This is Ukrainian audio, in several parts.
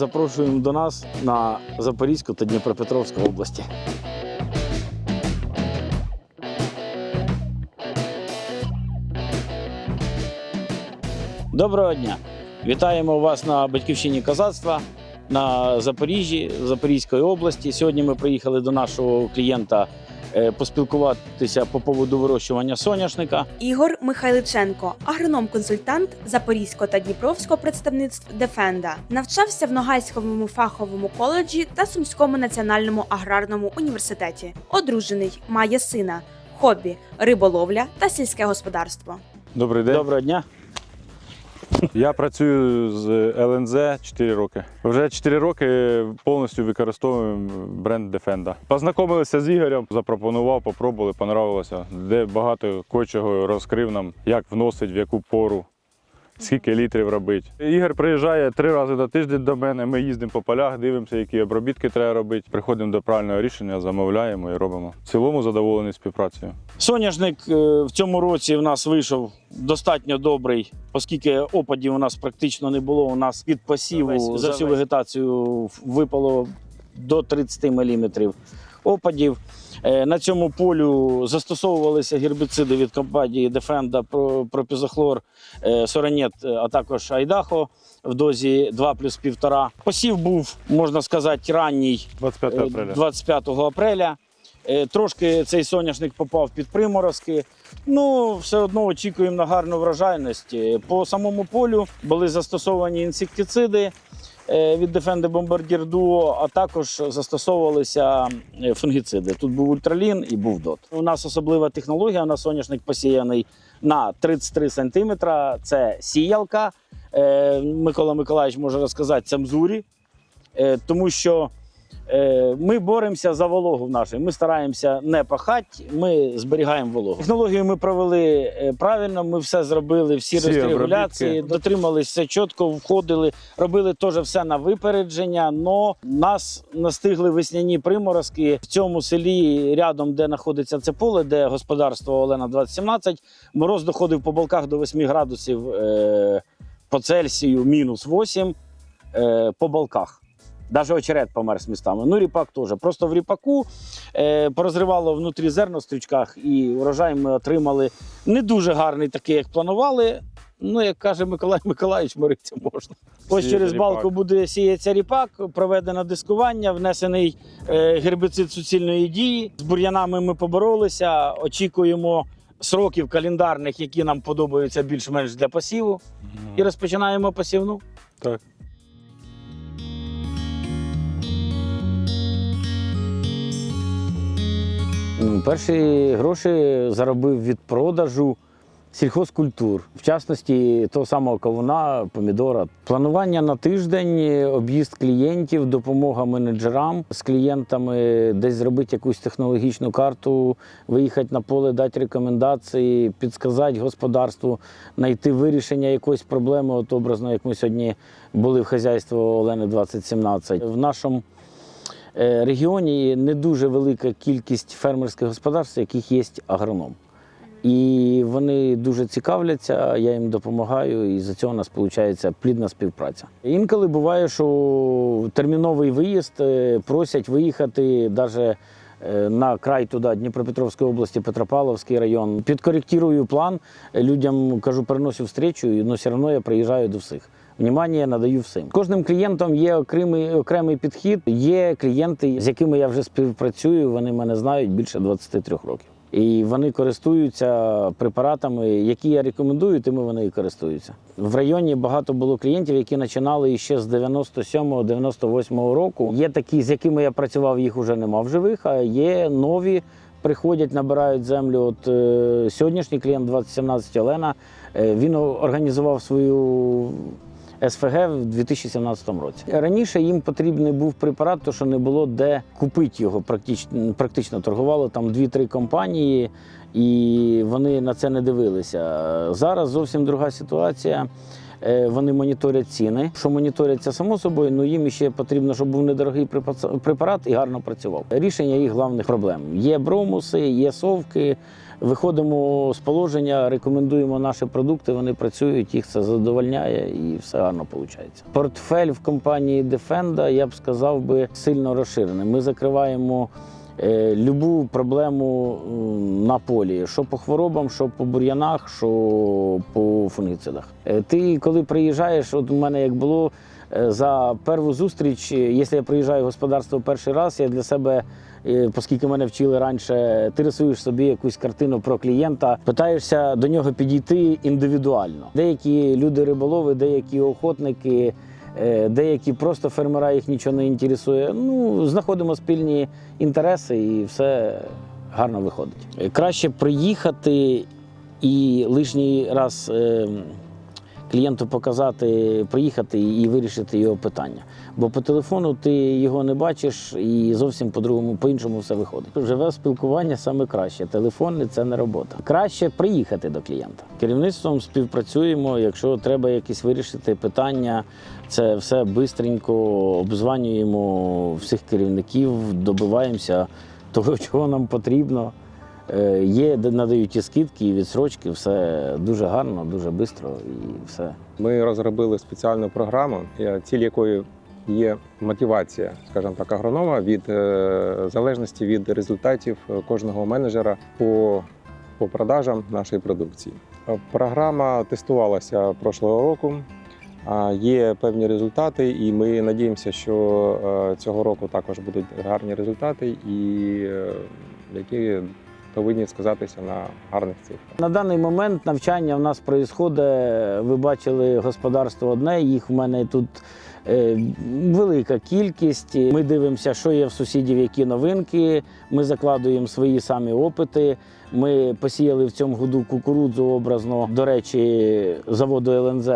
Запрошуємо до нас на Запорізьку та Дніпропетровську області. Доброго дня! Вітаємо вас на батьківщині козацтва на Запоріжжі, Запорізької області. Сьогодні ми приїхали до нашого клієнта поспілкуватися по поводу вирощування соняшника. Ігор Михайличенко, агроном-консультант Запорізького та Дніпровського представництв Дефенда, навчався в Ногайському фаховому коледжі та Сумському національному аграрному університеті. Одружений, має сина, хобі, риболовля та сільське господарство. Добрий день. Доброго дня! Я працюю з ЛНЗ 4 роки. Вже 4 роки повністю використовуємо бренд Defenda. Познайомилися з Ігорем, запропонував, попробували, понравилося. Де багато кочого розкрив нам, як вносить, в яку пору, скільки літрів робити. Ігор приїжджає три рази на тиждень до мене. Ми їздимо по полях, дивимося, які обробітки треба робити. Приходимо до правильного рішення, замовляємо і робимо. В цілому задоволений співпрацею. Соняшник е, в цьому році в нас вийшов достатньо добрий, оскільки опадів у нас практично не було. У нас від посіву за за всю вегетацію випало до 30 мм опадів. Е, На цьому полю застосовувалися гербіциди від компанії про- пропізохлор, е, Соранет, е, а також Айдахо в дозі 2 плюс 1,5. Посів був, можна сказати, ранній 25 Е, апреля. 25 апреля. Трошки цей соняшник попав під приморозки. Ну, все одно очікуємо на гарну врожайність. Е, По самому полю були застосовані інсектициди від Defende Bombardier Duo, а також застосовувалися е, фунгіциди. Тут був ультралін і був дот. У нас особлива технологія. У нас соняшник посіяний на 33 см. Це сіялка. Е, Микола Миколаївич може розказати це мзурі, Е, тому що Е, Ми боремося за вологу в нашій. Ми стараємося не пахати, ми зберігаємо вологу. Технологію ми провели е, правильно. Ми все зробили, всі, Всі регуляції, все чітко, входили, робили теж все на випередження. Но нас настигли весняні приморозки в цьому селі, рядом, де знаходиться це поле, де господарство Олена 2017, Мороз доходив по балках до 8 градусів е, по Цельсію, мінус 8 е, по балках. Навіть очерет помер з містами. Ну, ріпак теж. Просто в ріпаку е, порозривало внутрі зерно в стрючках, і урожай ми отримали не дуже гарний, такий, як планували. Ну, як каже Миколай Миколаївич, мириться можна. Ось через ріпак. балку буде сіятися ріпак, проведено дискування, внесений е, гербіцид суцільної дії. З бур'янами ми поборолися. Очікуємо сроків календарних, які нам подобаються більш-менш для посіву. І розпочинаємо посівну. Так. Перші гроші заробив від продажу сільхозкультур, в частності того самого кавуна, помідора. Планування на тиждень, об'їзд клієнтів, допомога менеджерам з клієнтами, десь зробити якусь технологічну карту, виїхати на поле, дати рекомендації, підсказати господарству, знайти вирішення якоїсь проблеми, от образно, як ми сьогодні були в хазяйстві Олени 2017. В нашому регіоні не дуже велика кількість фермерських господарств, яких є агроном. І вони дуже цікавляться, я їм допомагаю, і за цього у нас виходить плідна співпраця. Інколи буває, що терміновий виїзд е, просять виїхати навіть на край туди, Дніпропетровської області, Петропавловський район. Підкоректирую план, людям кажу, переношу встречу, але все одно я приїжджаю до всіх. Внимання надаю всім. Кожним клієнтом є окремий, окремий підхід. Є клієнти, з якими я вже співпрацюю. Вони мене знають більше 23 років. І вони користуються препаратами, які я рекомендую, тими вони і користуються. В районі багато було клієнтів, які починали ще з 97-98 року. Є такі, з якими я працював, їх вже нема в живих, а є нові. Приходять, набирають землю. От е, сьогоднішній клієнт 2017 Олена. е, він організував свою СФГ в 2017 році. Раніше їм потрібний був препарат, тому що не було де купити його. Практично, практично торгували там 2-3 компанії, і вони на це не дивилися. Зараз зовсім друга ситуація. Е, Вони моніторять ціни. Що моніторять це само собою, ну їм ще потрібно, щоб був недорогий препарат і гарно працював. Рішення їх головних проблем. Є бромуси, є совки, виходимо з положення, рекомендуємо наші продукти, вони працюють, їх це задовольняє і все гарно виходить. Портфель в компанії Defenda, я б сказав би, сильно розширений. Ми закриваємо е, любу проблему на полі, що по хворобам, що по бур'янах, що по фунгіцидах. Е, Ти, коли приїжджаєш, от у мене як було. Е, За перву зустріч, е, якщо я приїжджаю в господарство перший раз, я для себе, е, оскільки мене вчили раніше, ти рисуєш собі якусь картину про клієнта, питаєшся до нього підійти індивідуально. Деякі люди риболови, деякі охотники, деякі просто фермера їх нічого не інтересує. Ну, знаходимо спільні інтереси і все гарно виходить. Краще приїхати і лишній раз. Клієнту показати, приїхати і вирішити його питання. Бо по телефону ти його не бачиш і зовсім по-другому, по-іншому все виходить. Живе спілкування саме краще. Телефон це не робота. Краще приїхати до клієнта. Керівництвом співпрацюємо. Якщо треба якісь вирішити питання, це все бистренько обзванюємо всіх керівників, добиваємося того, чого нам потрібно. Е, Є, надають і скидки, і відсрочки, все дуже гарно, дуже швидко і все. Ми розробили спеціальну програму, ціль якої є мотивація, скажімо так, агронома від е, залежності від результатів е, кожного менеджера по, по продажам нашої продукції. Програма тестувалася прошлого року. Є певні результати, і ми надіємося, що цього року також будуть гарні результати, і які повинні сказатися на гарних цифрах. На даний момент навчання в нас відбувається, ви бачили господарство одне, їх в мене тут е, велика кількість. Ми дивимося, що є в сусідів, які новинки. Ми закладуємо свої самі опити. Ми посіяли в цьому году кукурудзу образно, до речі, заводу ЛНЗ.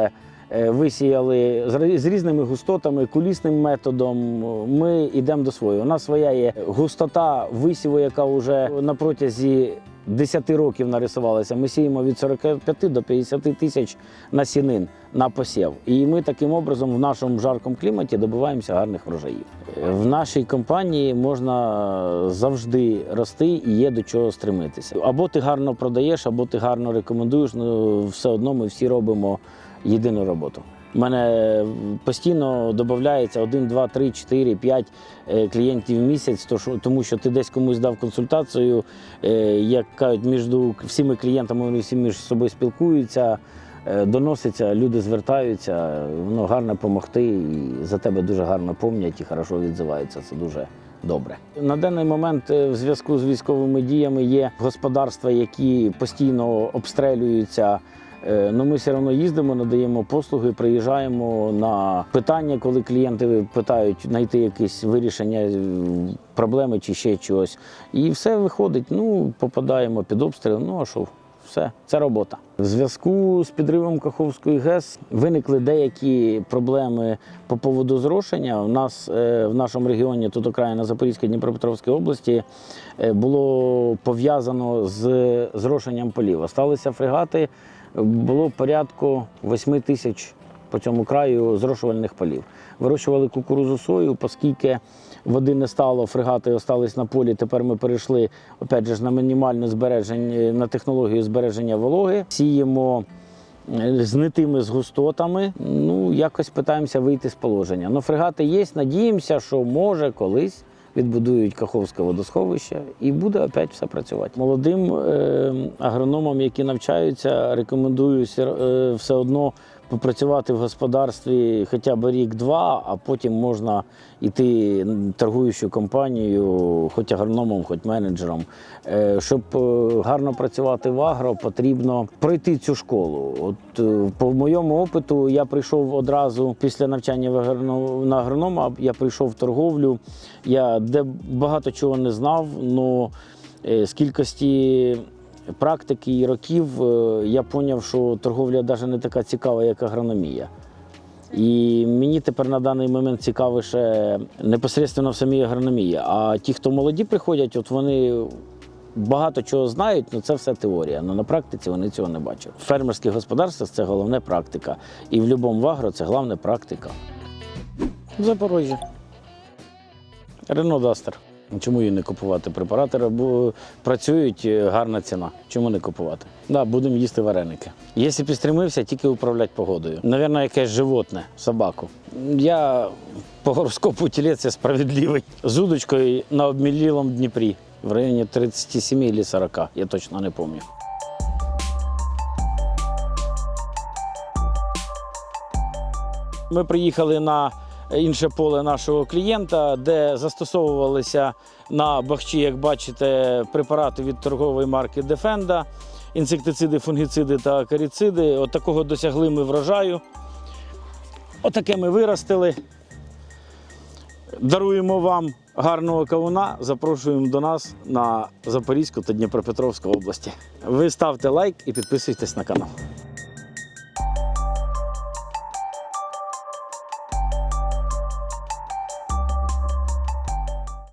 Е, Висіяли з різними густотами, кулісним методом. Ми йдемо до своєї. У нас своя є густота висіву, яка вже на протязі 10 років нарисувалася. Ми сіємо від 45 до 50 тисяч насінин на посів. І ми таким образом в нашому жаркому кліматі добиваємося гарних врожаїв. Е, В нашій компанії можна завжди рости і є до чого стремитися. Або ти гарно продаєш, або ти гарно рекомендуєш. Ну все одно ми всі робимо єдину роботу. У мене постійно додається 1, 2, 3, 4, 5 е, клієнтів в місяць, то тому що ти десь комусь дав консультацію, е, як кажуть, між всіми клієнтами вони всі між собою спілкуються, е, доноситься, люди звертаються, воно гарно допомогти, і за тебе дуже гарно пам'ятають і хорошо відзиваються. Це дуже добре. На даний момент е, в зв'язку з військовими діями є господарства, які постійно обстрелюються. Е, Ну, ми все одно їздимо, надаємо послуги, приїжджаємо на питання, коли клієнти питають знайти якесь вирішення е, проблеми чи ще чогось. І все виходить. Ну, попадаємо під обстріл. Ну а що? Все, це робота. В зв'язку з підривом Каховської ГЕС виникли деякі проблеми по поводу зрошення. У нас е, в нашому регіоні, тут окраїна Запорізької Дніпропетровської області, було пов'язано з зрошенням полів. Осталися фрегати, було порядку 8 тисяч по цьому краю зрошувальних полів. Вирощували кукурузу сою, оскільки води не стало, фрегати остались на полі. Тепер ми перейшли опять же, на мінімальне збереження, на технологію збереження вологи. Сіємо е, з нитими з густотами. Ну, якось питаємося вийти з положення. Ну, фрегати є, надіємося, що може колись. Відбудують Каховське водосховище і буде опять все працювати. Молодим е, агрономам, які навчаються, рекомендую е, все одно попрацювати в господарстві хоча б рік-два, а потім можна йти торгуючу компанію, хоч агрономом, хоч менеджером. Е, Щоб е, гарно працювати в агро, потрібно пройти цю школу. От е, по моєму опиту я прийшов одразу після навчання на агронома. Я прийшов в торговлю. Я де багато чого не знав, але з кількості практики і років е, я зрозумів, що торговля навіть не така цікава, як агрономія. І мені тепер на даний момент цікавіше непосередньо в самій агрономії. А ті, хто молоді приходять, от вони багато чого знають, але це все теорія. Але на практиці вони цього не бачать. Фермерське господарство це головне практика. І в будь-якому агро це головне практика. Запорожжя. Рено Дастер. Чому її не купувати? Препарати рабу- працюють, е, гарна ціна. Чому не купувати? Да, будемо їсти вареники. Якщо підстримився, тільки управляти погодою. Навірно, якесь животне, собаку. Я по гороскопу тілець справедливий. З удочкою на обмілілому Дніпрі в районі 37 або 40, я точно не пам'ятаю. Ми приїхали на інше поле нашого клієнта, де застосовувалися на бахчі, як бачите, препарати від торгової марки Defenda, інсектициди, фунгіциди та акаріциди. От такого досягли ми врожаю. Отаке ми виростили. Даруємо вам гарного кавуна. Запрошуємо до нас на Запорізьку та Дніпропетровську області. Ви ставте лайк і підписуйтесь на канал.